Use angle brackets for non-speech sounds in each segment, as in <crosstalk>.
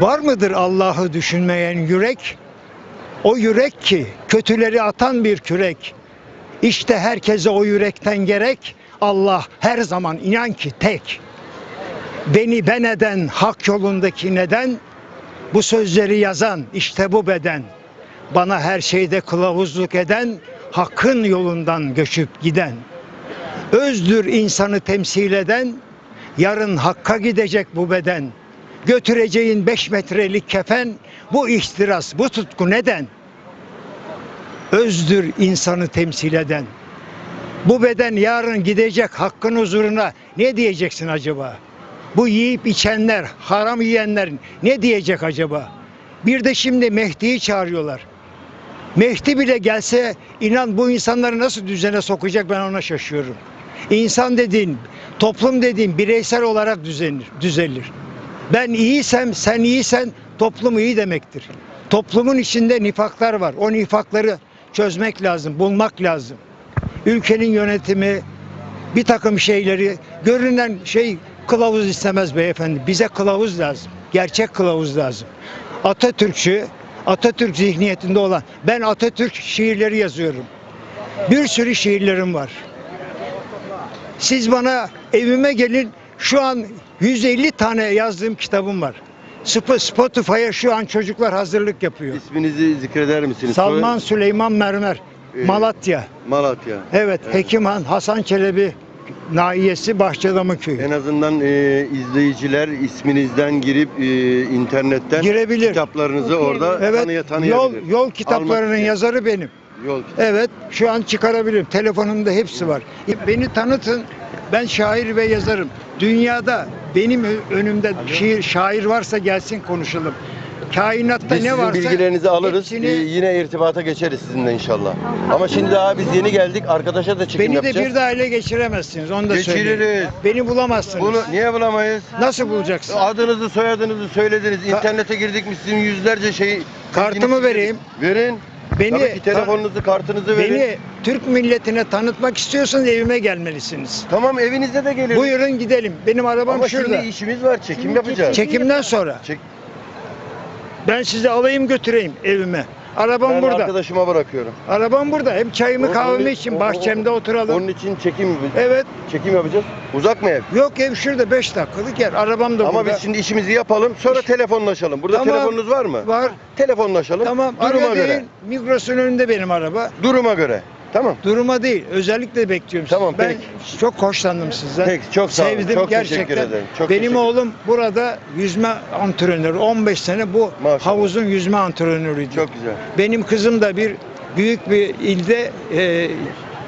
Var mıdır Allah'ı düşünmeyen yürek? O yürek ki kötüleri atan bir kürek. İşte herkese o yürekten gerek. Allah her zaman inan ki tek. Beni ben eden hak yolundaki neden? Bu sözleri yazan işte bu beden. Bana her şeyde kılavuzluk eden, hakkın yolundan göçüp giden. Özdür insanı temsil eden, yarın hakka gidecek bu beden. Götüreceğin beş metrelik kefen, bu ihtiras, bu tutku neden? Özdür insanı temsil eden. Bu beden yarın gidecek hakkın huzuruna ne diyeceksin acaba? Bu yiyip içenler, haram yiyenler ne diyecek acaba? Bir de şimdi Mehdi'yi çağırıyorlar. Mehdi bile gelse inan bu insanları nasıl düzene sokacak ben ona şaşıyorum. İnsan dediğin, toplum dediğin bireysel olarak düzenir, düzelir. Ben iyiysem, sen iyisen toplum iyi demektir. Toplumun içinde nifaklar var. O nifakları çözmek lazım, bulmak lazım. Ülkenin yönetimi, bir takım şeyleri, görünen şey kılavuz istemez beyefendi. Bize kılavuz lazım. Gerçek kılavuz lazım. Atatürkçü, Atatürk zihniyetinde olan, ben Atatürk şiirleri yazıyorum. Bir sürü şiirlerim var. Siz bana evime gelin, şu an 150 tane yazdığım kitabım var. Sp- Spotify'a şu an çocuklar hazırlık yapıyor. İsminizi zikreder misiniz? Salman Süleyman Mermer, Ee, Malatya. Malatya. Evet, Hekimhan Hasan Çelebi Nahiyesi Bahçedamı Köyü. En azından e, izleyiciler isminizden girip e, internetten Girebilir. kitaplarınızı orada Evet, tanıya yol, tanıyabilir. yol kitaplarının Almak- yazarı benim. Yol Evet, şu an çıkarabilirim. Telefonumda hepsi var. Beni tanıtın, ben şair ve yazarım. Dünyada benim önümde şiir, şair varsa gelsin konuşalım. Kainatta Biz ne sizin varsa bilgilerinizi alırız. hepsini- e, yine irtibata geçeriz sizinle inşallah. Ama şimdi daha biz yeni geldik. Arkadaşa da çekim Beni de yapacağız. bir daha ele geçiremezsiniz. Onu da söyleyeyim. Geçiririz. Beni bulamazsınız. Bunu niye bulamayız? Nasıl bulacaksın? Adınızı, soyadınızı söylediniz. İnternete girdik mi sizin yüzlerce şey Kartımı vereyim. Verin. Beni Tabii ki telefonunuzu, kartınızı verin. Beni Türk milletine tanıtmak istiyorsanız evime gelmelisiniz. Tamam evinizde de gelin. Buyurun gidelim. Benim arabam Ama şurada. şimdi işimiz var. Çekim yapacağız. Çekimden sonra Çek. ben sizi alayım götüreyim evime. Arabam Ben burada. arkadaşıma bırakıyorum. Arabam burada. Hem çayımı kahvemi için bahçemde oturalım. Onun için çekim Evet. çekim yapacağız. Uzak mı ev? Yok ev şurada 5 dakikalık yer. Arabam da Ama burada. biz şimdi işimizi yapalım. Sonra telefonlaşalım. Burada Tamam. telefonunuz var mı? Var. Telefonlaşalım. Tamam. Duruma Araya göre. Migros'un önünde benim araba. Duruma göre. Tamam. Duruma değil. Özellikle bekliyorum sizi. Tamam, Ben peki. çok hoşlandım sizden. Peki, çok sağ olun. Sevdim Çok teşekkür gerçekten. ederim. Çok Benim teşekkür- oğlum burada yüzme antrenörü. 15 sene bu Maşallah. havuzun yüzme antrenörüydü. Çok güzel. Benim kızım da bir büyük bir ilde e,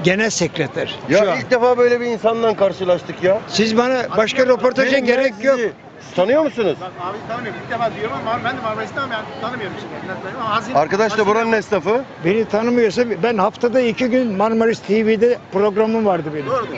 genel sekreter. Ya şu an. ilk defa böyle bir insanla karşılaştık ya. Siz bana başka röportaja Benim gerek ben yok. sizi Tanıyor musunuz? Ben abi tanımıyorum. İlk defa diyorum ama ben de Marmaris'ten ama yani tanımıyorum şimdi. Ama Hazine, Arkadaş da buranın esnafı. Beni tanımıyorsa ben haftada iki gün Marmaris TV'de programım vardı benim. Doğrudur.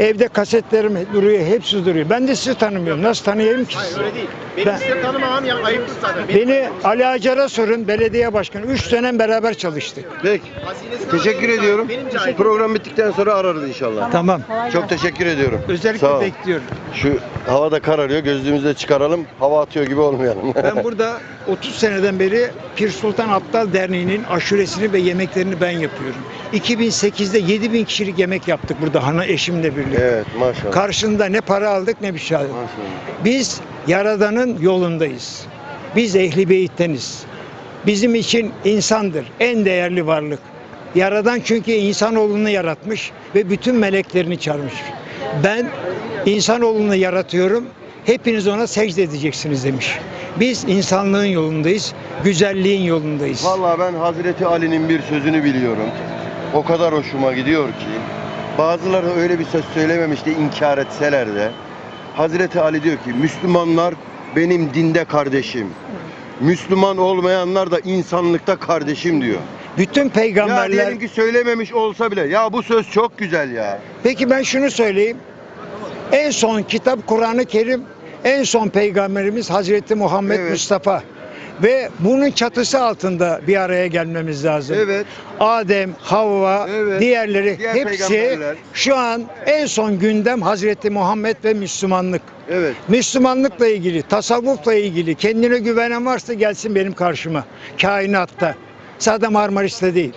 Evde kasetlerim duruyor, hepsi duruyor. Ben de sizi tanımıyorum. Nasıl tanıyayım ki Hayır sizi? öyle değil. Benim Ben- size tanımamam ya ayıptır zaten. Benim Beni Ali Acar'a sorun, belediye başkanı. Üç dönem beraber çalıştık. Peki. hazinesini Teşekkür ediyorum. Benim. Program bittikten sonra ararız inşallah. Tamam. Çok teşekkür ediyorum. Özellikle bekliyorum. Şu havada kararıyor. Gözlüğümüzü de çıkaralım. Hava atıyor gibi olmayalım. <laughs> Ben burada 30 seneden beri Pir Sultan Abdal Derneği'nin aşuresini ve yemeklerini ben yapıyorum. 2008'de 7000 kişilik yemek yaptık burada hanı eşimle birlikte. Evet maşallah. Karşında ne para aldık ne bir şey aldık. Maşallah. Biz Yaradan'ın yolundayız. Biz Ehli Beyt'teniz. Bizim için insandır, en değerli varlık. Yaradan çünkü insanoğlunu yaratmış ve bütün meleklerini çağırmış. Ben insanoğlunu yaratıyorum, hepiniz ona secde edeceksiniz demiş. Biz insanlığın yolundayız, güzelliğin yolundayız. Vallahi ben Hazreti Ali'nin bir sözünü biliyorum. O kadar hoşuma gidiyor ki. Bazıları öyle bir söz söylememiş de inkar etseler de. Hazreti Ali diyor ki Müslümanlar benim dinde kardeşim. Müslüman olmayanlar da insanlıkta kardeşim diyor. Bütün Ya peygamberler... diyelim ki söylememiş olsa bile ya bu söz çok güzel ya. Peki ben şunu söyleyeyim. En son kitap Kur'an-ı Kerim, en son peygamberimiz Hazreti Muhammed Evet. Mustafa. Ve bunun çatısı altında bir araya gelmemiz lazım. Evet. Adem, Havva, Evet. diğerleri Diğer hepsi şu an en son gündem Hazreti Muhammed ve Müslümanlık. Evet. Müslümanlıkla ilgili, tasavvufla ilgili kendine güvenen varsa gelsin benim karşıma. Kainatta. Sadece Marmaris'te değil.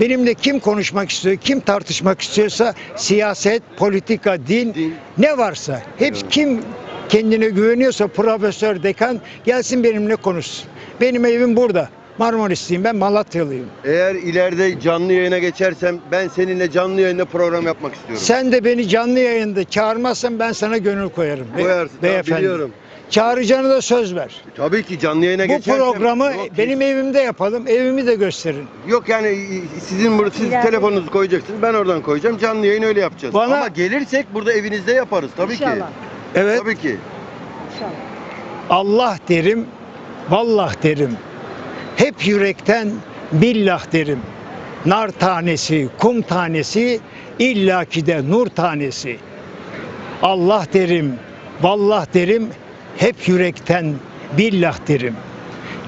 Benimle kim konuşmak istiyor, kim tartışmak istiyorsa siyaset, politika, din, Din. ne varsa hepsi Evet. kim kendine güveniyorsa profesör, dekan gelsin benimle konuşsun. Benim evim burada. Marmarisliyim ben Malatyalıyım. Eğer ileride canlı yayına geçersem ben seninle canlı yayında program yapmak istiyorum. Sen de beni canlı yayında çağırmazsan ben sana gönül koyarım. be- Koyarsın. tamam, beyefendi. biliyorum. Çağıracağını da söz ver. Tabii ki canlı yayına Bu geçersem. programı Yok, benim evimde yapalım. Evimi de gösterin. Yok yani sizin burada siz İleride- telefonunuzu koyacaksınız. Ben oradan koyacağım. Canlı yayın öyle yapacağız. Bana- Ama gelirsek burada evinizde yaparız tabii ki. İnşallah. Evet. Tabii ki. İnşallah. Allah derim. Vallah derim. Hep yürekten billah derim. Nar tanesi, kum tanesi, illaki de nur tanesi. Allah derim, vallah derim, hep yürekten billah derim.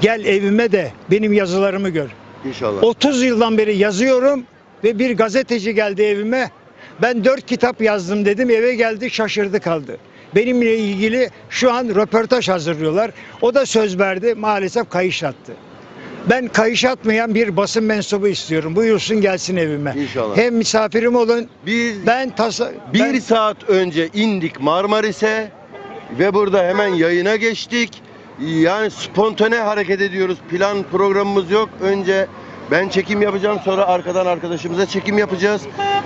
Gel evime de benim yazılarımı gör. İnşallah. 30 yıldan beri yazıyorum ve bir gazeteci geldi evime. Ben 4 kitap yazdım dedim eve geldi şaşırdı kaldı. Benimle ilgili şu an röportaj hazırlıyorlar. O da söz verdi maalesef kayış attı. Ben kayış atmayan bir basın mensubu istiyorum. Buyursun gelsin evime. İnşallah. Hem misafirim olun. Biz Ben tasa bir ben- saat önce indik Marmaris'e ve burada hemen yayına geçtik. Yani spontane hareket ediyoruz. Plan programımız yok. Önce ben çekim yapacağım sonra arkadan arkadaşımıza çekim yapacağız.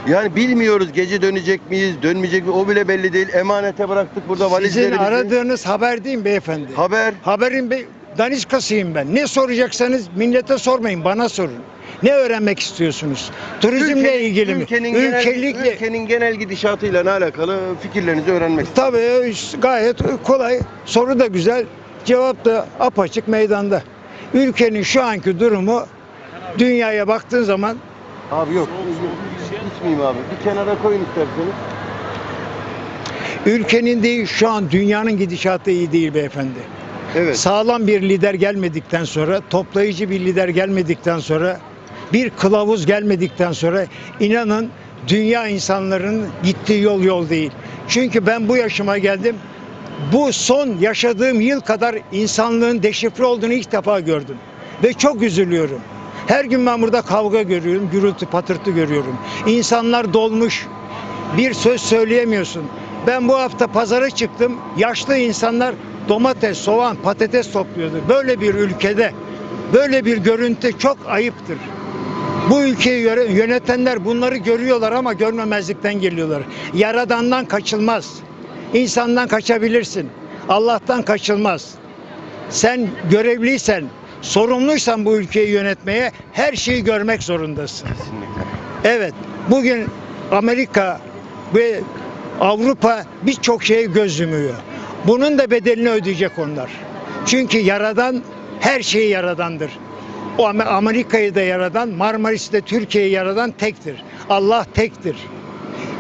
Yani bilmiyoruz gece dönecek miyiz, dönmeyecek mi o bile belli değil. Emanete bıraktık burada sizin valizlerimizi. aradığınız haber değil mi beyefendi? Haber. Haberin be- daniskasıyım ben. Ne soracaksanız millete sormayın, bana sorun. Ne öğrenmek istiyorsunuz? Turizmle Ülkenin- ilgili mi? Ülkenin genel, Ülkelikle ülkenin genel gidişatıyla ne alakalı fikirlerinizi öğrenmek istiyorum. tabii gayet kolay. Soru da güzel, cevap da apaçık meydanda. Ülkenin şu anki durumu dünyaya baktığın zaman Abi yok. İçmeyeyim abi. Bir kenara koyun isterseniz. ülkenin değil şu an dünyanın gidişatı iyi değil beyefendi. Evet. Sağlam bir lider gelmedikten sonra, toplayıcı bir lider gelmedikten sonra, bir kılavuz gelmedikten sonra inanın dünya insanların gittiği yol yol değil. Çünkü ben bu yaşıma geldim. Bu son yaşadığım yıl kadar insanlığın deşifre olduğunu ilk defa gördüm. Ve çok üzülüyorum. Her gün ben burada kavga görüyorum, gürültü patırtı görüyorum. İnsanlar dolmuş, bir söz söyleyemiyorsun. Ben bu hafta pazara çıktım. Yaşlı insanlar domates, soğan, patates topluyordu. Böyle bir ülkede böyle bir görüntü çok ayıptır. Bu ülkeyi yönetenler bunları görüyorlar ama görmemezlikten geliyorlar. Yaradandan kaçılmaz. İnsandan kaçabilirsin. Allah'tan kaçılmaz. Sen görevliysen, sorumluysan bu ülkeyi yönetmeye her şeyi görmek zorundasın. Kesinlikle. Evet, bugün Amerika ve Avrupa birçok şeye göz yumuyor. Bunun da bedelini ödeyecek onlar. Çünkü yaradan her şeyi yaradandır. O Am- Amerika'yı da yaradan, Marmaris'i de Türkiye'yi yaradan tektir. Allah tektir.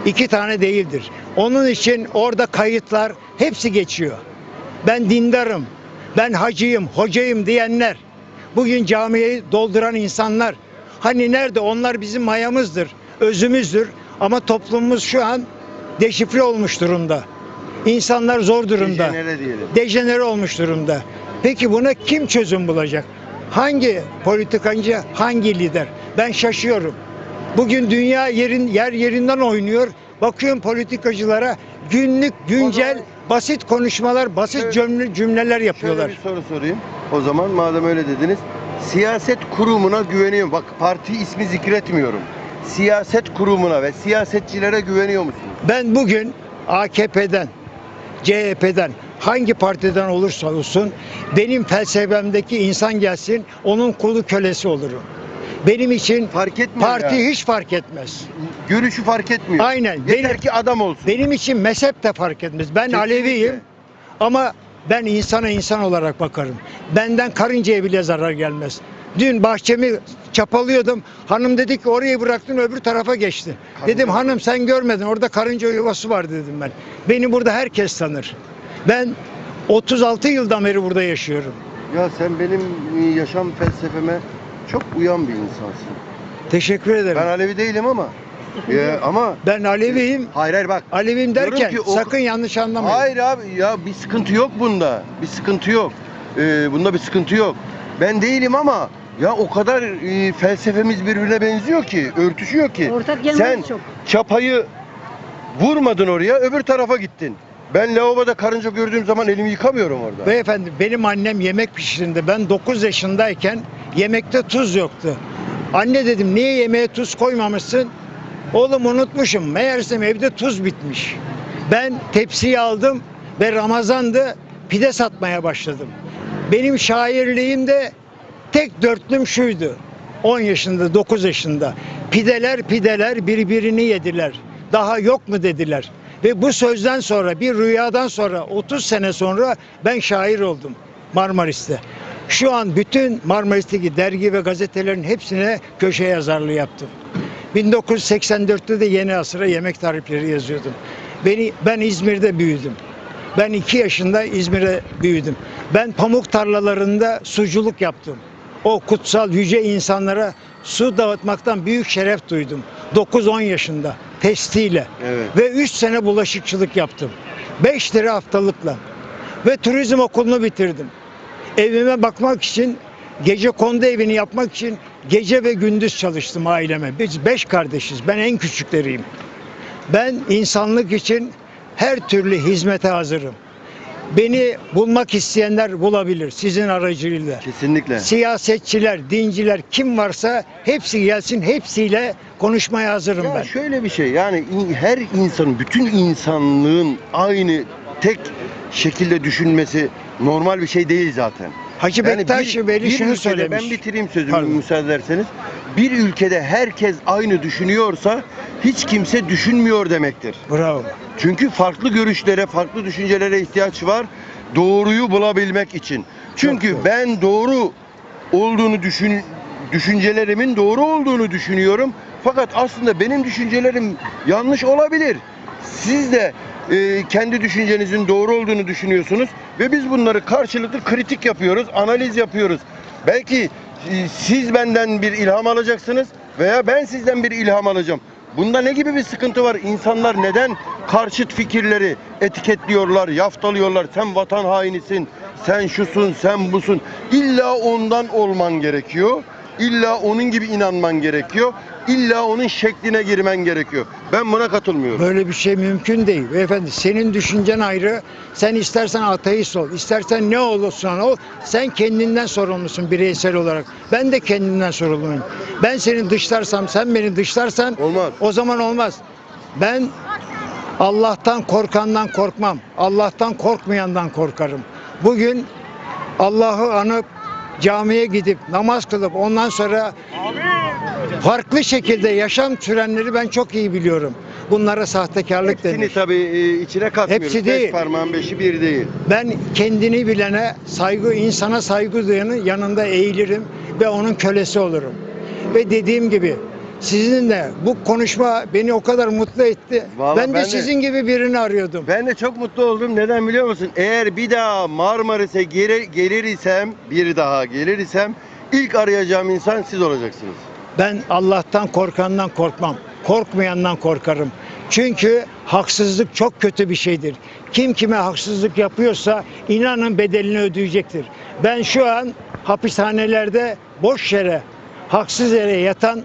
İki tane değildir. Onun için orada kayıtlar hepsi geçiyor. Ben dindarım, ben hacıyım, hocayım diyenler, bugün camiyi dolduran insanlar, hani nerede onlar bizim mayamızdır, özümüzdür ama toplumumuz şu an deşifre olmuş durumda. İnsanlar zor durumda. Dejenere diyelim. Dejenere olmuş durumda. Peki buna kim çözüm bulacak? Hangi politikacı, hangi lider? Ben şaşıyorum. Bugün dünya yerin yer yerinden oynuyor. Bakıyorum politikacılara günlük, güncel, zaman- basit konuşmalar, basit Evet. cümle, cümleler yapıyorlar. Şöyle bir soru sorayım. O zaman madem öyle dediniz. Siyaset kurumuna güveniyorum. Bak parti ismi zikretmiyorum. Siyaset kurumuna ve siyasetçilere güveniyor musunuz? Ben bugün AKP'den, CHP'den, hangi partiden olursa olsun benim felsefemdeki insan gelsin, onun kulu kölesi olurum. Benim için Fark etmiyor parti ya. hiç fark etmez. Görüşü fark etmiyor. Aynen. Yeter Benim- ki adam olsun. Benim için mezhep de fark etmez. Ben Kesinlikle. Aleviyim ama ben insana insan olarak bakarım. Benden karıncaya bile zarar gelmez. Dün bahçemi çapalıyordum. Hanım dedi ki orayı bıraktın öbür tarafa geçti. Karınca Dedim hanım sen görmedin orada karınca yuvası var dedim ben. Beni burada herkes tanır. Ben 36 yıldan beri burada yaşıyorum. Ya sen benim e, yaşam felsefeme çok uyan bir insansın. Teşekkür ederim. Ben Alevi değilim ama. E, ama Ben Aleviyim. hayır hayır bak. Alevim Diyorum derken ki o- sakın yanlış anlamayın. Hayır abi ya bir sıkıntı yok bunda. Bir sıkıntı yok. Ee, bunda bir sıkıntı yok. Ben değilim ama ya o kadar e, felsefemiz birbirine benziyor ki, örtüşüyor ki. Ortak Sen yanımız çok. çapayı vurmadın oraya, öbür tarafa gittin. Ben lavaboda karınca gördüğüm zaman elimi yıkamıyorum orada. Beyefendi benim annem yemek pişirindi. Ben 9 yaşındayken yemekte tuz yoktu. Anne dedim niye yemeğe tuz koymamışsın? Oğlum unutmuşum. Meğersem evde tuz bitmiş. Ben tepsiyi aldım ve Ramazan'dı pide satmaya başladım. Benim şairliğim de tek dörtlüm şuydu. 10 yaşında, 9 yaşında. Pideler pideler birbirini yediler. Daha yok mu dediler. Ve bu sözden sonra bir rüyadan sonra 30 sene sonra ben şair oldum Marmaris'te. Şu an bütün Marmaris'teki dergi ve gazetelerin hepsine köşe yazarlığı yaptım. 1984'te de Yeni Asır'a yemek tarifleri yazıyordum. Beni ben İzmir'de büyüdüm. Ben 2 yaşında İzmir'e büyüdüm. Ben pamuk tarlalarında suculuk yaptım. O kutsal yüce insanlara su dağıtmaktan büyük şeref duydum. 9-10 yaşında testiyle. Evet. Ve 3 sene bulaşıkçılık yaptım. 5 lira haftalıkla. Ve turizm okulunu bitirdim. Evime bakmak için, gece kondu evini yapmak için gece ve gündüz çalıştım aileme. Biz 5 kardeşiz. Ben en küçükleriyim. Ben insanlık için her türlü hizmete hazırım. Beni bulmak isteyenler bulabilir sizin aracılığıyla. Kesinlikle. Siyasetçiler, dinciler kim varsa hepsi gelsin hepsiyle konuşmaya hazırım Ya ben. şöyle bir şey yani in- her insanın, bütün insanlığın aynı tek şekilde düşünmesi normal bir şey değil zaten. Hacı Yani Bektaş bir- Veli bir şunu ülkede, söylemiş. Ben bitireyim sözümü Pardon. müsaade ederseniz. Bir ülkede herkes aynı düşünüyorsa hiç kimse düşünmüyor demektir. Bravo. Çünkü farklı görüşlere, farklı düşüncelere ihtiyaç var. Doğruyu bulabilmek için. Çünkü doğru. ben doğru olduğunu düşün düşüncelerimin doğru olduğunu düşünüyorum. Fakat aslında benim düşüncelerim yanlış olabilir. Siz de e, kendi düşüncenizin doğru olduğunu düşünüyorsunuz ve biz bunları karşılıklı kritik yapıyoruz, analiz yapıyoruz. Belki e, siz benden bir ilham alacaksınız veya ben sizden bir ilham alacağım. Bunda ne gibi bir sıkıntı var? İnsanlar neden karşıt fikirleri etiketliyorlar, yaftalıyorlar? Sen vatan hainisin, sen şusun, sen busun. İlla ondan olman gerekiyor. İlla onun gibi inanman gerekiyor. İlla onun şekline girmen gerekiyor. Ben buna katılmıyorum. Böyle bir şey mümkün değil. Beyefendi senin düşüncen ayrı. Sen istersen ateist ol, istersen ne olursan ol. Sen kendinden sorumlusun bireysel olarak. Ben de kendimden sorumluyum. Ben seni dışlarsam, sen beni dışlarsan Olmaz. o zaman olmaz. Ben Allah'tan korkandan korkmam. Allah'tan korkmayandan korkarım. Bugün Allah'ı anıp camiye gidip namaz kılıp ondan sonra farklı şekilde yaşam sürenleri ben çok iyi biliyorum. Bunlara sahtekarlık Hepsini denir. tabii e, içine katmıyoruz. Hepsi Beş değil. parmağın beşi bir değil. Ben kendini bilene saygı, insana saygı duyanın yanında eğilirim ve onun kölesi olurum. Ve dediğim gibi sizinle bu konuşma beni o kadar mutlu etti. Vallahi ben de ben de- sizin gibi birini arıyordum. Ben de çok mutlu oldum. Neden biliyor musun? Eğer bir daha Marmaris'e geri, gelir isem, bir daha gelir isem ilk arayacağım insan siz olacaksınız. Ben Allah'tan korkandan korkmam. Korkmayandan korkarım. Çünkü haksızlık çok kötü bir şeydir. Kim kime haksızlık yapıyorsa inanın bedelini ödeyecektir. Ben şu an hapishanelerde boş yere, haksız yere yatan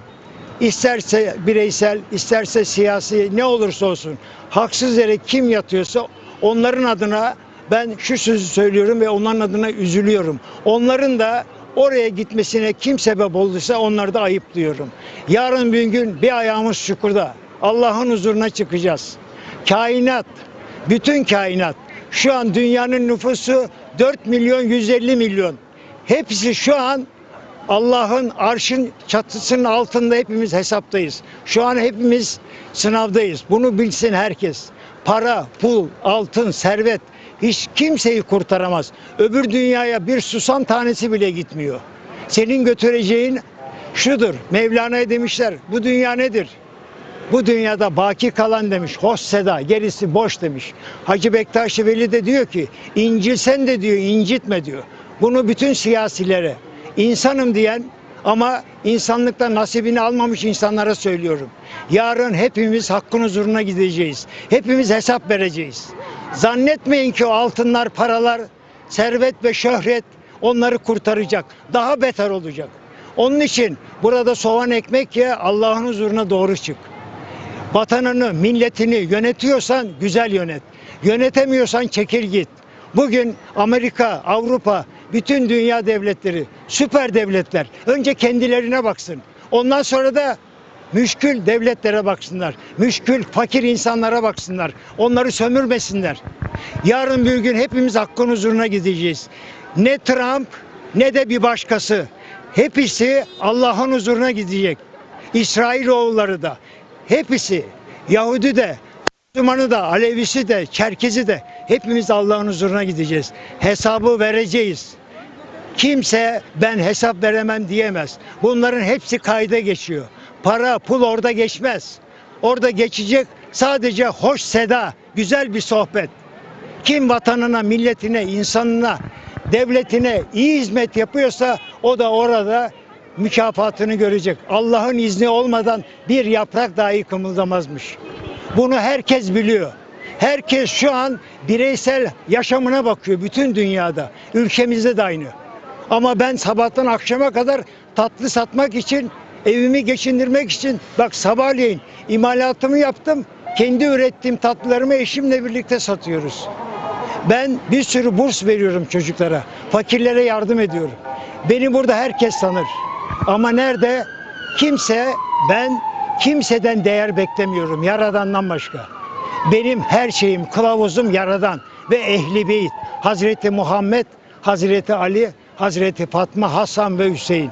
isterse bireysel, isterse siyasi ne olursa olsun haksız yere kim yatıyorsa onların adına ben şu sözü söylüyorum ve onların adına üzülüyorum. Onların da oraya gitmesine kim sebep olduysa onları da ayıplıyorum. Yarın bir gün bir ayağımız çukurda. Allah'ın huzuruna çıkacağız. Kainat, bütün kainat. Şu an dünyanın nüfusu 4 milyon 150 milyon. Hepsi şu an Allah'ın arşın çatısının altında hepimiz hesaptayız. Şu an hepimiz sınavdayız. Bunu bilsin herkes. Para, pul, altın, servet hiç kimseyi kurtaramaz. Öbür dünyaya bir susam tanesi bile gitmiyor. Senin götüreceğin şudur. Mevlana'ya demişler bu dünya nedir? Bu dünyada baki kalan demiş. Hoş seda, gerisi boş demiş. Hacı Bektaş Veli de diyor ki, incilsen de diyor, incitme diyor. Bunu bütün siyasilere, insanım diyen ama insanlıktan nasibini almamış insanlara söylüyorum. Yarın hepimiz hakkın huzuruna gideceğiz. Hepimiz hesap vereceğiz. Zannetmeyin ki o altınlar, paralar, servet ve şöhret onları kurtaracak. Daha beter olacak. Onun için burada soğan ekmek ye, Allah'ın huzuruna doğru çık. Vatanını, milletini yönetiyorsan güzel yönet. Yönetemiyorsan çekil git. Bugün Amerika, Avrupa, bütün dünya devletleri, süper devletler önce kendilerine baksın. Ondan sonra da müşkül devletlere baksınlar. Müşkül fakir insanlara baksınlar. Onları sömürmesinler. Yarın bir gün hepimiz hakkın huzuruna gideceğiz. Ne Trump ne de bir başkası. Hepsi Allah'ın huzuruna gidecek. İsrailoğulları da. Hepsi. Yahudi de, Müslümanı da, Alevisi de, Çerkezi de hepimiz Allah'ın huzuruna gideceğiz. Hesabı vereceğiz. Kimse ben hesap veremem diyemez. Bunların hepsi kayda geçiyor. Para, pul orada geçmez. Orada geçecek sadece hoş seda, güzel bir sohbet. Kim vatanına, milletine, insanına, devletine iyi hizmet yapıyorsa o da orada mükafatını görecek. Allah'ın izni olmadan bir yaprak dahi kımıldamazmış. Bunu herkes biliyor. Herkes şu an bireysel yaşamına bakıyor bütün dünyada. Ülkemizde de aynı. Ama ben sabahtan akşama kadar tatlı satmak için, evimi geçindirmek için bak sabahleyin imalatımı yaptım. Kendi ürettiğim tatlılarımı eşimle birlikte satıyoruz. Ben bir sürü burs veriyorum çocuklara. Fakirlere yardım ediyorum. Beni burada herkes tanır. Ama nerede? Kimse ben kimseden değer beklemiyorum yaradandan başka. Benim her şeyim, kılavuzum yaradan ve ehli beyt. Hazreti Muhammed, Hazreti Ali, Hazreti Fatma, Hasan ve Hüseyin.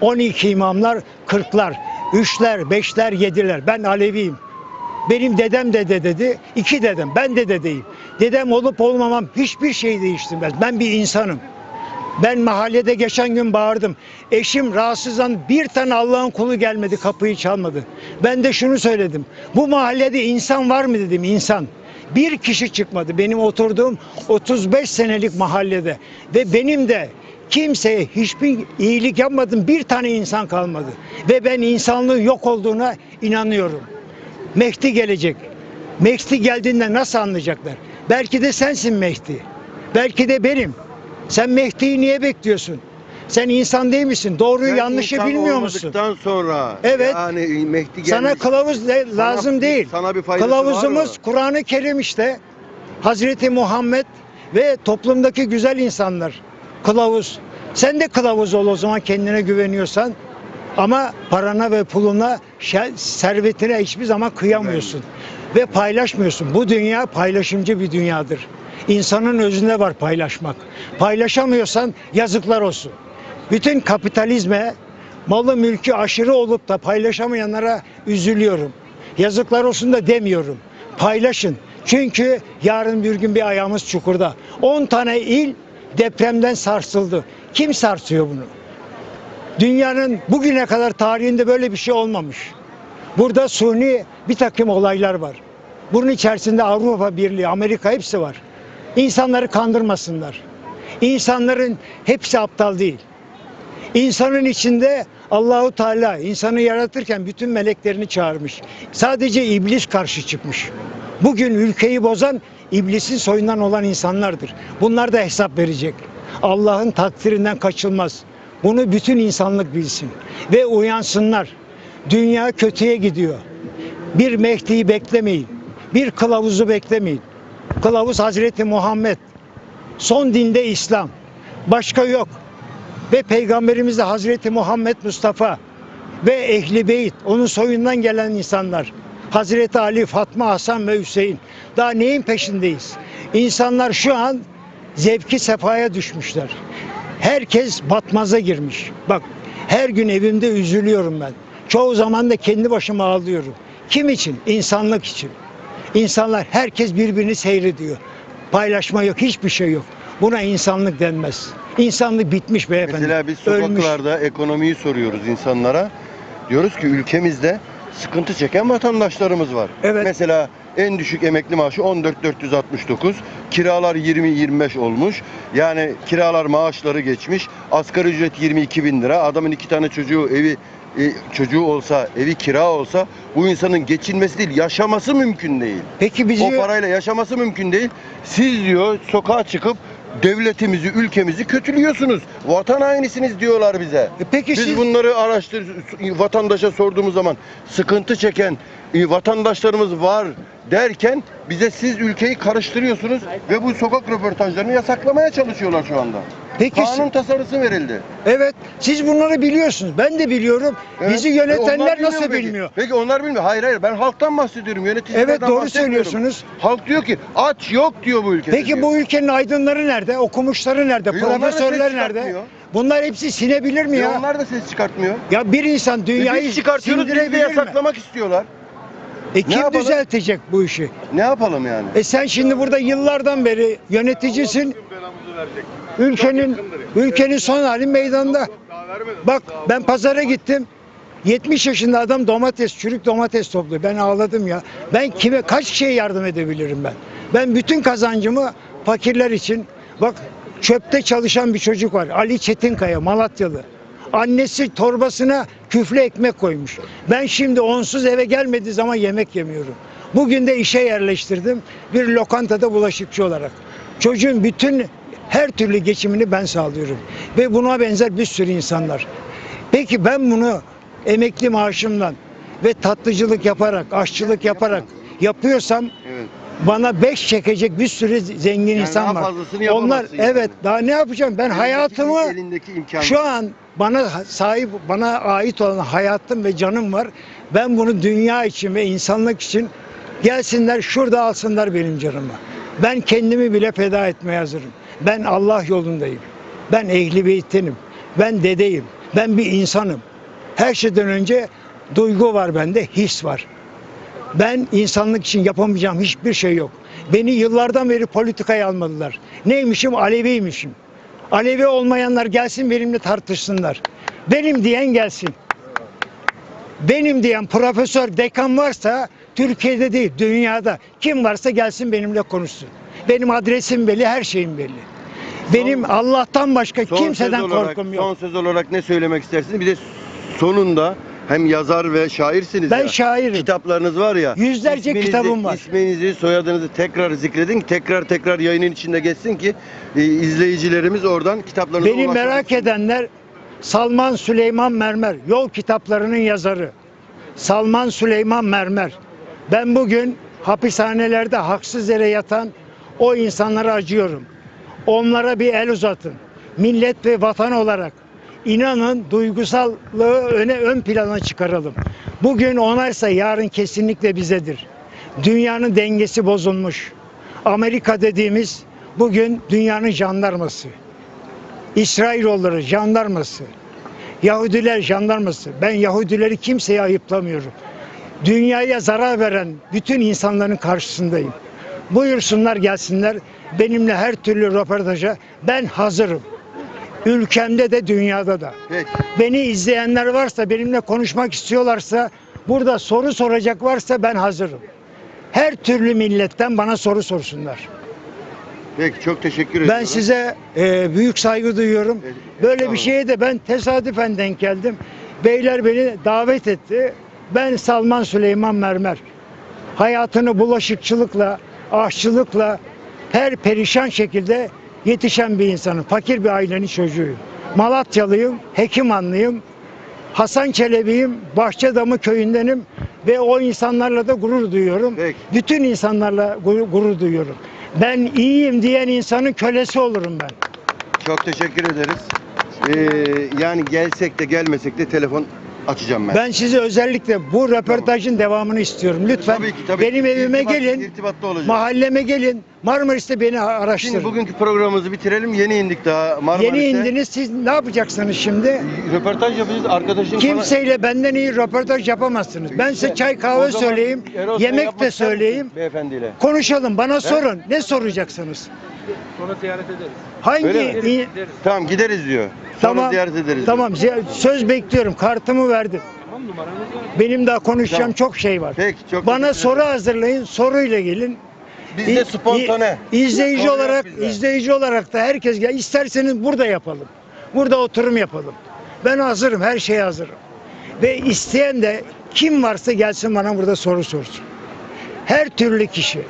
12 imamlar, 40'lar, 3'ler, 5'ler, 7'ler. Ben Aleviyim. Benim dedem de dedi, iki dedem, ben de dedeyim. Dedem olup olmamam hiçbir şey değiştirmez. Ben bir insanım. Ben mahallede geçen gün bağırdım. Eşim rahatsızdan bir tane Allah'ın kulu gelmedi, kapıyı çalmadı. Ben de şunu söyledim. Bu mahallede insan var mı dedim, insan. Bir kişi çıkmadı benim oturduğum 35 senelik mahallede. Ve benim de kimseye hiçbir iyilik yapmadım, bir tane insan kalmadı. Ve ben insanlığın yok olduğuna inanıyorum. Mehdi gelecek. Mehdi geldiğinde nasıl anlayacaklar? Belki de sensin Mehdi. Belki de benim. Sen Mehdi'yi niye bekliyorsun? Sen insan değil misin? Doğruyu Sen yanlışı insan bilmiyor musun? olmadıktan sonra Evet. yani Mehdi gelmiş. Sana kılavuz de, lazım değil. sana bir faydası var Kılavuzumuz mı? Kur'an-ı Kerim işte. Hazreti Muhammed ve toplumdaki güzel insanlar. Kılavuz. Sen de kılavuz ol o zaman kendine güveniyorsan. Ama parana ve puluna, servetine hiçbir zaman kıyamıyorsun. Ve paylaşmıyorsun. Bu dünya paylaşımcı bir dünyadır. İnsanın özünde var paylaşmak. Paylaşamıyorsan yazıklar olsun. Bütün kapitalizme, malı mülkü aşırı olup da paylaşamayanlara üzülüyorum. Yazıklar olsun da demiyorum. Paylaşın. Çünkü yarın bir gün bir ayağımız çukurda. 10 tane il depremden sarsıldı. Kim sarsıyor bunu? Dünyanın bugüne kadar tarihinde böyle bir şey olmamış. Burada suni bir takım olaylar var. Bunun içerisinde Avrupa Birliği, Amerika hepsi var. İnsanları kandırmasınlar. İnsanların hepsi aptal değil. İnsanın içinde Allahu Teala insanı yaratırken bütün meleklerini çağırmış. Sadece iblis karşı çıkmış. Bugün ülkeyi bozan iblisin soyundan olan insanlardır. Bunlar da hesap verecek. Allah'ın takdirinden kaçılmaz. Bunu bütün insanlık bilsin ve uyansınlar. Dünya kötüye gidiyor. Bir Mehdi'yi beklemeyin. Bir kılavuzu beklemeyin. Kılavuz Hazreti Muhammed. Son dinde İslam. Başka yok ve Peygamberimiz de Hazreti Muhammed Mustafa ve Ehli Beyt onun soyundan gelen insanlar. Hazreti Ali, Fatma, Hasan ve Hüseyin. Daha neyin peşindeyiz? İnsanlar şu an zevki sefaya düşmüşler. Herkes batmaza girmiş. Bak her gün evimde üzülüyorum ben. Çoğu zaman da kendi başıma ağlıyorum. Kim için? İnsanlık için. İnsanlar herkes birbirini seyrediyor. Paylaşma yok, hiçbir şey yok. Buna insanlık denmez. İnsanlık bitmiş beyefendi. Mesela biz Ölmüş. sokaklarda ekonomiyi soruyoruz insanlara. Diyoruz ki ülkemizde sıkıntı çeken vatandaşlarımız var. Evet. Mesela En düşük emekli maaşı 14.469. Kiralar 20-25 olmuş. Yani kiralar maaşları geçmiş. Asgari ücret 22 bin lira. Adamın iki tane çocuğu evi e, çocuğu olsa, evi kira olsa bu insanın geçinmesi değil, yaşaması mümkün değil. Peki bizi O parayla yaşaması mümkün değil. Siz diyor sokağa çıkıp devletimizi, ülkemizi kötülüyorsunuz. Vatan hainisiniz diyorlar bize. E peki Biz siz bunları araştır vatandaşa sorduğumuz zaman sıkıntı çeken vatandaşlarımız var derken bize siz ülkeyi karıştırıyorsunuz ve bu sokak röportajlarını yasaklamaya çalışıyorlar şu anda. peki Kanun tasarısı verildi. evet siz bunları biliyorsunuz. Ben de biliyorum. Evet. Bizi E yönetenler nasıl peki? bilmiyor? Peki onlar bilmiyor. Hayır hayır ben halktan bahsediyorum. Yöneticilerden Evet doğru söylüyorsunuz. Halk diyor ki aç yok diyor bu ülkede. Peki diyor. bu ülkenin aydınları nerede? Okumuşları nerede? E Profesörler nerede? Bunlar hepsi sinebilir mi E ya? onlar da ses çıkartmıyor. Ya bir insan E dünyayı biz çıkartıyoruz biz de mi? yasaklamak istiyorlar. E kim yapalım? düzeltecek bu işi? Ne yapalım yani? E sen şimdi burada yıllardan beri yöneticisin. Ülkenin ülkenin son hali meydanda. Bak ben pazara gittim. 70 yaşında adam domates, çürük domates topluyor. Ben ağladım ya. Ben kime kaç kişiye yardım edebilirim ben? Ben bütün kazancımı fakirler için bak çöpte çalışan bir çocuk var. Ali Çetinkaya Malatyalı. Annesi torbasına küflü ekmek koymuş. Ben şimdi onsuz eve gelmediği zaman yemek yemiyorum. Bugün de işe yerleştirdim. Bir lokantada bulaşıkçı olarak. Çocuğun bütün her türlü geçimini ben sağlıyorum. Ve buna benzer bir sürü insanlar. Peki ben bunu emekli maaşımdan ve tatlıcılık yaparak, aşçılık yaparak yapıyorsam Evet. bana beş çekecek bir sürü zengin Yani insan var. Onlar yani. evet daha ne yapacağım? Ben Elindeki- hayatımı elindeki şu an bana sahip bana ait olan hayatım ve canım var. Ben bunu dünya için ve insanlık için gelsinler şurada alsınlar benim canımı. Ben kendimi bile feda etmeye hazırım. Ben Allah yolundayım. Ben ehli beytenim. Ben dedeyim. Ben bir insanım. Her şeyden önce duygu var bende, his var. Ben insanlık için yapamayacağım hiçbir şey yok. Beni yıllardan beri politikaya almadılar. Neymişim? Aleviymişim. Alevi olmayanlar gelsin benimle tartışsınlar. Benim diyen gelsin. Benim diyen profesör, dekan varsa Türkiye'de değil, dünyada kim varsa gelsin benimle konuşsun. Benim adresim belli, her şeyim belli. Benim Allah'tan başka Son kimseden olarak, korkum yok. Son söz olarak ne söylemek istersiniz? Bir de sonunda hem yazar ve şairsiniz Ben ya. şairim. Kitaplarınız var ya. Yüzlerce isminizi- kitabım var. İsminizi, soyadınızı tekrar zikredin. ki Tekrar tekrar yayının içinde geçsin ki e, izleyicilerimiz oradan kitaplarınıza Beni ulaşabilsin. merak edenler Salman Süleyman Mermer, yol kitaplarının yazarı. Salman Süleyman Mermer. Ben bugün hapishanelerde haksız yere yatan o insanlara acıyorum. Onlara bir el uzatın. Millet ve vatan olarak inanın duygusallığı öne ön plana çıkaralım. Bugün onaysa yarın kesinlikle bizedir. Dünyanın dengesi bozulmuş. Amerika dediğimiz bugün dünyanın jandarması. İsrailoğulları jandarması. Yahudiler jandarması. Ben Yahudileri kimseye ayıplamıyorum. Dünyaya zarar veren bütün insanların karşısındayım. Buyursunlar gelsinler benimle her türlü röportaja ben hazırım. Ülkemde de dünyada da. Peki. Beni izleyenler varsa benimle konuşmak istiyorlarsa burada soru soracak varsa ben hazırım. Her türlü milletten bana soru sorsunlar. Peki çok teşekkür ediyorum. Ben size e, büyük saygı duyuyorum. Evet, Böyle bir şeye de ben tesadüfen denk geldim. Beyler beni davet etti. Ben Salman Süleyman Mermer. Hayatını bulaşıkçılıkla, aşçılıkla her perişan şekilde yetişen bir insanım. Fakir bir ailenin çocuğuyum. Malatyalıyım, Hekimanlıyım. Hasan Çelebi'yim, Bahçedamı köyündenim ve o insanlarla da gurur duyuyorum. Peki. Bütün insanlarla gurur, gurur duyuyorum. Ben iyiyim diyen insanın kölesi olurum ben. Çok teşekkür ederiz. Ee, yani gelsek de gelmesek de telefon açacağım ben. Ben size özellikle bu röportajın devamını istiyorum. Lütfen Tabii ki, tabii benim ki. evime İrtibat- gelin, irtibatta olacağız. mahalleme gelin, Marmaris'te beni araştırın. Şimdi bugünkü programımızı bitirelim. Yeni indik daha Marmaris'e. Yeni indiniz siz ne yapacaksınız şimdi? Röportaj yapacağız. Arkadaşın Kimseyle benden iyi röportaj yapamazsınız. Ben size çay kahve söyleyeyim, yemek de söyleyeyim. Beyefendiyle. Konuşalım bana sorun. Ne soracaksınız? Sonra ziyaret ederiz. Hangi Öyle mi? iyi- Tamam gideriz diyor. Sonra Tamam. ziyaret ederiz. Tamam ziy- söz bekliyorum. Kartımı verdim. Benim daha konuşacağım Tamam. çok şey var. Peki çok Bana soru hazırlayın, soruyla gelin. Biz de İ- spontane. i- izleyici Soru yok olarak bizde. izleyici olarak da herkes gel. İsterseniz burada yapalım. Burada oturum yapalım. Ben hazırım, her şeye hazırım. Ve isteyen de kim varsa gelsin bana burada soru sorsun. Her türlü kişi.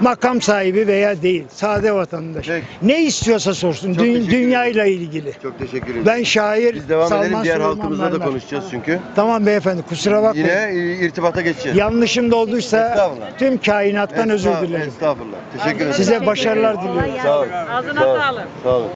Makam sahibi veya değil, sade vatandaş. Peki. Ne istiyorsa sorsun. Çok Dü- dünyayla ilgili. Çok teşekkür ederim. Ben şair Biz devam Salman edelim. Diğer Süleyman halkımızla da konuşacağız çünkü. Tamam beyefendi kusura bakmayın. Yine irtibata geçeceğiz. Yanlışım da olduysa Estağfurullah. tüm kainattan özür dilerim. Estağfurullah. Teşekkür ederim. Size başarılar diliyorum. Sağ olun. Ağzına Sağ olun. sağlık. Sağ olun.